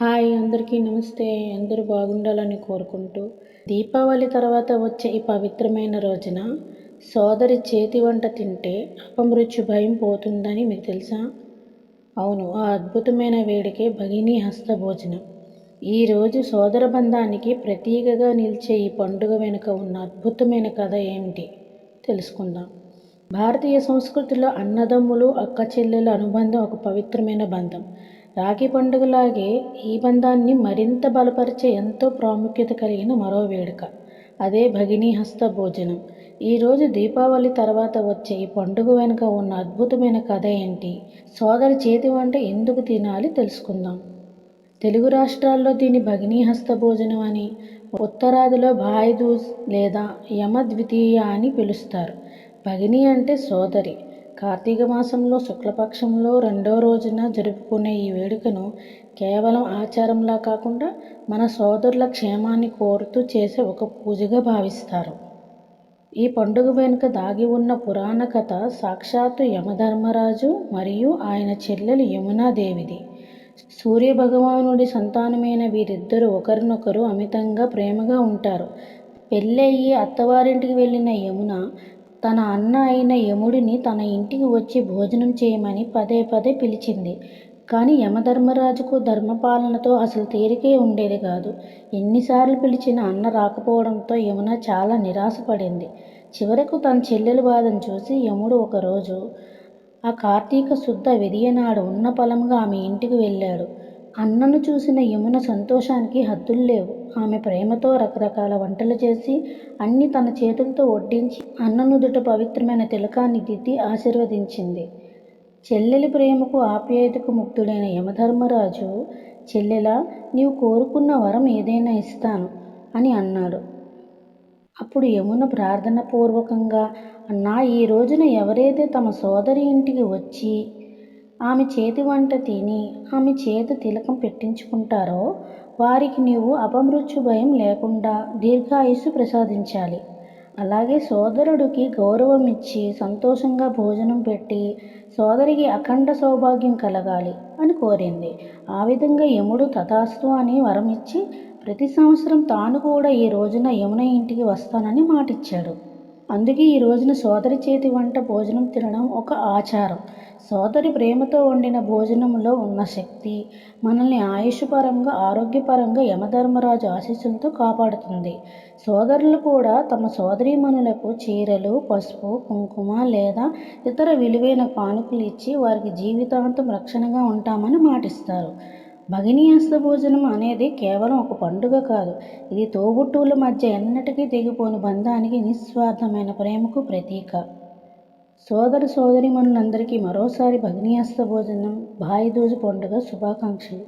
Hi అందరికీ నమస్తే. అందరూ బాగుండాలని కోరుకుంటూ దీపావళి తర్వాత వచ్చే ఈ పవిత్రమైన రోజున సోదరి చేతి వంట తింటే అపమృత్యు భయం పోతుందని మీకు తెలుసా? అవును ఆ అద్భుతమైన వేడికే భగిని హస్త భోజనం. ఈరోజు సోదర బంధానికి ప్రతీకగా నిలిచే ఈ పండుగ వెనుక ఉన్న అద్భుతమైన కథ ఏమిటి తెలుసుకుందాం. భారతీయ సంస్కృతిలో అన్నదమ్ములు అక్క చెల్లెల అనుబంధం ఒక పవిత్రమైన బంధం. రాఖీ పండుగలాగే ఈ బంధాన్ని మరింత బలపరిచే ఎంతో ప్రాముఖ్యత కలిగిన మరో వేడుక. అదే భగినీ హస్త భోజనం. ఈరోజు దీపావళి తర్వాత వచ్చే ఈ పండుగ వెనుక ఉన్న అద్భుతమైన కథ ఏంటి? సోదరి చేతి వంట ఎందుకు తినాలి తెలుసుకుందాం. తెలుగు రాష్ట్రాల్లో దీని భగినీ హస్త భోజనం అని ఉత్తరాదిలో భాయిదూజ్ లేదా యమ ద్వితీయ అని పిలుస్తారు. భగిని అంటే సోదరి. కార్తీక మాసంలో శుక్లపక్షంలో రెండో రోజున జరుపుకునే ఈ వేడుకను కేవలం ఆచారంలా కాకుండా మన సోదరుల క్షేమాన్ని కోరుతూ చేసే ఒక పూజగా భావిస్తారు. ఈ పండుగ వెనుక దాగి ఉన్న పురాణ కథ సాక్షాత్తు యమధర్మరాజు మరియు ఆయన చెల్లెలు యమునాదేవిది. సూర్యభగవానుడి సంతానమైన వీరిద్దరూ ఒకరినొకరు అమితంగా ప్రేమగా ఉంటారు. పెళ్ళయ్యి అత్తవారింటికి వెళ్ళిన యమున తన అన్న అయిన యముడిని తన ఇంటికి వచ్చి భోజనం చేయమని పదే పదే పిలిచింది. కానీ యమధర్మరాజుకు ధర్మపాలనతో అసలు తీరికే ఉండేది కాదు. ఎన్నిసార్లు పిలిచినా అన్న రాకపోవడంతో యమున చాలా నిరాశపడింది. చివరకు తన చెల్లెల బాధను చూసి యముడు ఒకరోజు ఆ కార్తీక శుద్ధ విధియనాడు ఉన్న పొలంగా ఆమె ఇంటికి వెళ్ళాడు. అన్నను చూసిన యమున సంతోషానికి హద్దులు లేవు. ఆమె ప్రేమతో రకరకాల వంటలు చేసి అన్ని తన చేతులతో వడ్డించి అన్ననుదుట పవిత్రమైన తిలకాన్ని దిద్ది ఆశీర్వదించింది. చెల్లెలి ప్రేమకు ఆప్యాయతకు ముక్తుడైన యమధర్మరాజు చెల్లెలా నీవు కోరుకున్న వరం ఏదైనా ఇస్తాను అని అన్నాడు. అప్పుడు యమున ప్రార్థన పూర్వకంగా నా ఈ రోజున ఎవరైతే తమ సోదరి ఇంటికి వచ్చి ఆమె చేతి వంట తిని ఆమె చేతి తిలకం పెట్టించుకుంటారో? వారికి నీవు అపమృత్యు భయం లేకుండా దీర్ఘాయుస్సు ప్రసాదించాలి. అలాగే సోదరుడికి గౌరవం ఇచ్చి సంతోషంగా భోజనం పెట్టి సోదరికి అఖండ సౌభాగ్యం కలగాలి అని కోరింది. ఆ విధంగా యముడు తథాస్తు అని వరం ఇచ్చి ప్రతి సంవత్సరం తాను కూడా ఈ రోజున యమున ఇంటికి వస్తానని మాటిచ్చాడు. అందుకే ఈ రోజున సోదరి చేతి వంట భోజనం తినడం ఒక ఆచారం. సోదరి ప్రేమతో వండిన భోజనంలో ఉన్న శక్తి మనల్ని ఆయుష్పరంగా ఆరోగ్యపరంగా యమధర్మరాజు ఆశీస్సులతో కాపాడుతుంది. సోదరులు కూడా తమ సోదరీమణులకు చీరలు పసుపు కుంకుమ లేదా ఇతర విలువైన కానుకలు ఇచ్చి వారికి జీవితాంతం రక్షణగా ఉంటామని మాటిస్తారు. భగినీయాస్త భోజనం అనేది కేవలం ఒక పండుగ కాదు. ఇది తోబుట్టువుల మధ్య ఎన్నటికీ తెగిపోని బంధానికి నిస్వార్థమైన ప్రేమకు ప్రతీక. సోదర సోదరిమణులందరికీ మరోసారి భగ్నీయాస్త భోజనం భాయిదూజు పండుగ శుభాకాంక్షలు.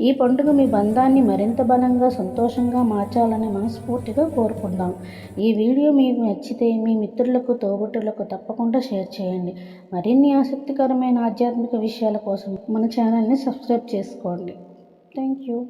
ఈ పండుగ మీ బంధాన్ని మరింత బలంగా సంతోషంగా మార్చాలని మనస్ఫూర్తిగా కోరుకుందాం. ఈ వీడియో మీకు నచ్చితే మీ మిత్రులకు తోబుట్టులకు తప్పకుండా షేర్ చేయండి. మరిన్ని ఆసక్తికరమైన ఆధ్యాత్మిక విషయాల కోసం మన ఛానల్ని సబ్స్క్రైబ్ చేసుకోండి. Thank you.